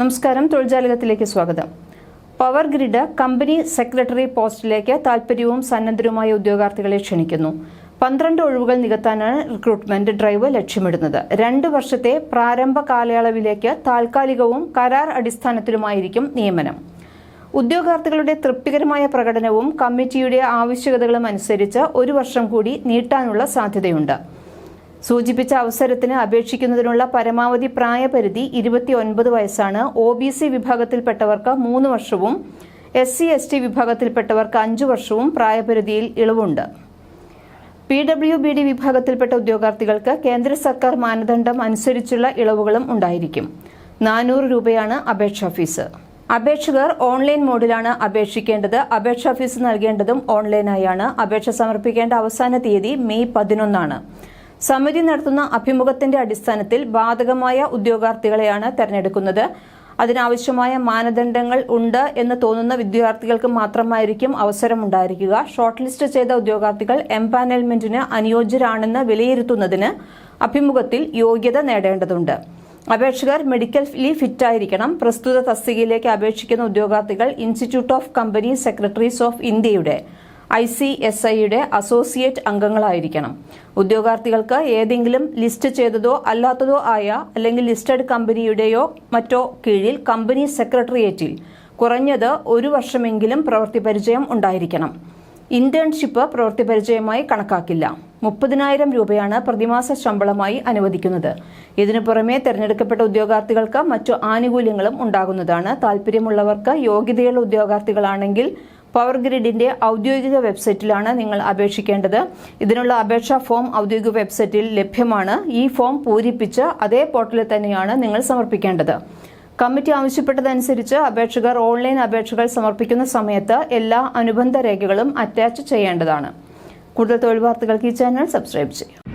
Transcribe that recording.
നമസ്കാരം തൊഴിൽജാലകത്തിലേക്ക് സ്വാഗതം. Power grid company secretary പോസ്റ്റിലേക്ക് താൽപ്പര്യവും സന്നദ്ധരുമായ ഉദ്യോഗാർത്ഥികളെ ക്ഷണിക്കുന്നു. പന്ത്രണ്ട് ഒഴിവുകൾ നികത്താനാണ് റിക്രൂട്ട്മെന്റ് ഡ്രൈവ് ലക്ഷ്യമിടുന്നത്. രണ്ട് വർഷത്തെ പ്രാരംഭ കാലയളവിലേക്ക് താൽക്കാലികവും കരാർ അടിസ്ഥാനത്തിലുമായിരിക്കും നിയമനം. ഉദ്യോഗാർത്ഥികളുടെ തൃപ്തികരമായ പ്രകടനവും കമ്മിറ്റിയുടെ ആവശ്യകതകളും അനുസരിച്ച് ഒരു വർഷം കൂടി നീട്ടാനുള്ള സാധ്യതയുണ്ട്. സൂചിപ്പിച്ച അവസരത്തിന് അപേക്ഷിക്കുന്നതിനുള്ള പരമാവധി പ്രായപരിധി ഇരുപത്തിയൊൻപത് വയസ്സാണ്. ഒ ബി സി വിഭാഗത്തിൽപ്പെട്ടവർക്ക് മൂന്ന് വർഷവും എസ് സി എസ് ടി വിഭാഗത്തിൽപ്പെട്ടവർക്ക് അഞ്ചു വർഷവും പ്രായപരിധിയിൽ ഇളവുണ്ട്. പി ഡബ്ല്യു ബി ഡി വിഭാഗത്തിൽപ്പെട്ട ഉദ്യോഗാർത്ഥികൾക്ക് കേന്ദ്ര സർക്കാർ മാനദണ്ഡം അനുസരിച്ചുള്ള ഇളവുകളും ഉണ്ടായിരിക്കും. നാനൂറ് രൂപയാണ് അപേക്ഷാ ഫീസ്. അപേക്ഷകർ ഓൺലൈൻ മോഡിലാണ് അപേക്ഷിക്കേണ്ടത്. അപേക്ഷാ ഫീസ് നൽകേണ്ടതും ഓൺലൈനായാണ്. അപേക്ഷ സമർപ്പിക്കേണ്ട അവസാന തീയതി മെയ് പതിനൊന്നാണ്. സമിതി നടത്തുന്ന അഭിമുഖത്തിന്റെ അടിസ്ഥാനത്തിൽ ബാധകമായ ഉദ്യോഗാർത്ഥികളെയാണ് തെരഞ്ഞെടുക്കുന്നത്. അതിനാവശ്യമായ മാനദണ്ഡങ്ങൾ ഉണ്ട് എന്ന് തോന്നുന്ന വിദ്യാർത്ഥികൾക്ക് മാത്രമായിരിക്കും അവസരമുണ്ടായിരിക്കുക. ഷോർട്ട് ലിസ്റ്റ് ചെയ്ത ഉദ്യോഗാർത്ഥികൾ എംപാനൽമെന്റിന് അനുയോജ്യരാണെന്ന് വിലയിരുത്തുന്നതിന് അഭിമുഖത്തിൽ യോഗ്യത നേടേണ്ടതുണ്ട്. അപേക്ഷകർ മെഡിക്കലി ഫിറ്റായിരിക്കണം. പ്രസ്തുത തസ്തികയിലേക്ക് അപേക്ഷിക്കുന്ന ഉദ്യോഗാർത്ഥികൾ institute of company secretaries of ഇന്ത്യയുടെ ഐ സി എസ് ഐയുടെ അസോസിയേറ്റ് അംഗങ്ങളായിരിക്കണം. ഉദ്യോഗാർത്ഥികൾക്ക് ഏതെങ്കിലും ലിസ്റ്റ് ചെയ്തതോ അല്ലാത്തതോ ആയ അല്ലെങ്കിൽ ലിസ്റ്റഡ് കമ്പനിയുടെയോ മറ്റോ കീഴിൽ കമ്പനി സെക്രട്ടേറിയറ്റിൽ കുറഞ്ഞത് ഒരു വർഷമെങ്കിലും പ്രവൃത്തി പരിചയം ഉണ്ടായിരിക്കണം. ഇന്റേൺഷിപ്പ് പ്രവൃത്തി പരിചയമായി കണക്കാക്കില്ല. മുപ്പതിനായിരം രൂപയാണ് പ്രതിമാസ ശമ്പളമായി അനുവദിക്കുന്നത്. ഇതിനു പുറമെ തെരഞ്ഞെടുക്കപ്പെട്ട ഉദ്യോഗാർത്ഥികൾക്ക് മറ്റു ആനുകൂല്യങ്ങളും ഉണ്ടാകുന്നതാണ് താല്പര്യമുള്ളവർക്ക് യോഗ്യതയുള്ള ഉദ്യോഗാർത്ഥികളാണെങ്കിൽ പവർ ഗ്രിഡിന്റെ ഔദ്യോഗിക വെബ്സൈറ്റിലാണ് നിങ്ങൾ അപേക്ഷിക്കേണ്ടത്. ഇതിനുള്ള അപേക്ഷാ ഫോം ഔദ്യോഗിക വെബ്സൈറ്റിൽ ലഭ്യമാണ്. ഈ ഫോം പൂരിപ്പിച്ച് അതേ പോർട്ടലിൽ തന്നെയാണ് നിങ്ങൾ സമർപ്പിക്കേണ്ടത്. കമ്മിറ്റി ആവശ്യപ്പെട്ടതനുസരിച്ച് അപേക്ഷകർ ഓൺലൈൻ അപേക്ഷകൾ സമർപ്പിക്കുന്ന സമയത്ത് എല്ലാ അനുബന്ധ രേഖകളും അറ്റാച്ച് ചെയ്യേണ്ടതാണ്. കൂടുതൽ തൊഴിൽ വാർത്തകൾക്ക് ഈ ചാനൽ സബ്സ്ക്രൈബ് ചെയ്യും